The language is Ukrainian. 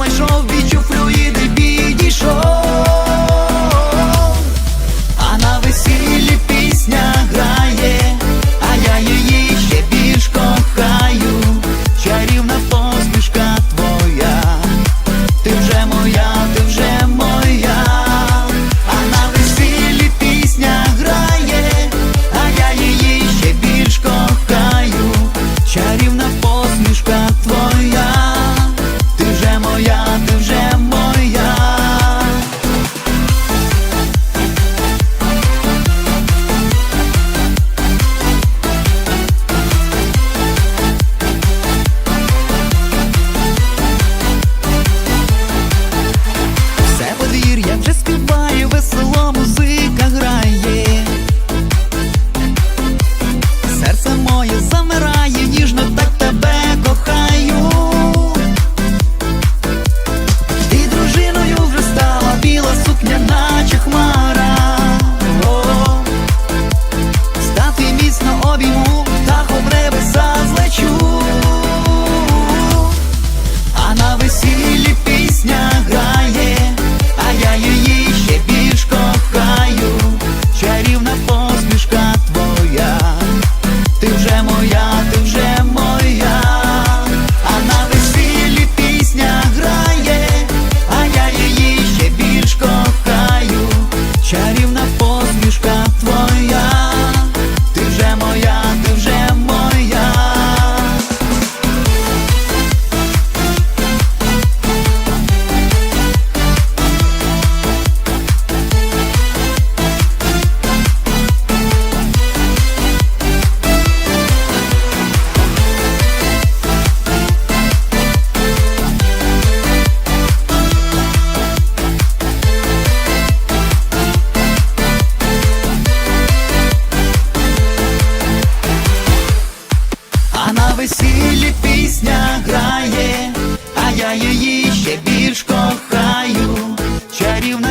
знайшов, відчув флюїди, підійшов, а на весіллі пісня грає, а я її ще більш чарівна посмішка твоя, ти вже моя, ти вже моя, а на весіллі пісня грає, а я її ще більш кохаю, чарівна посмішка твоя. Її ще більш кохаю. Чарівна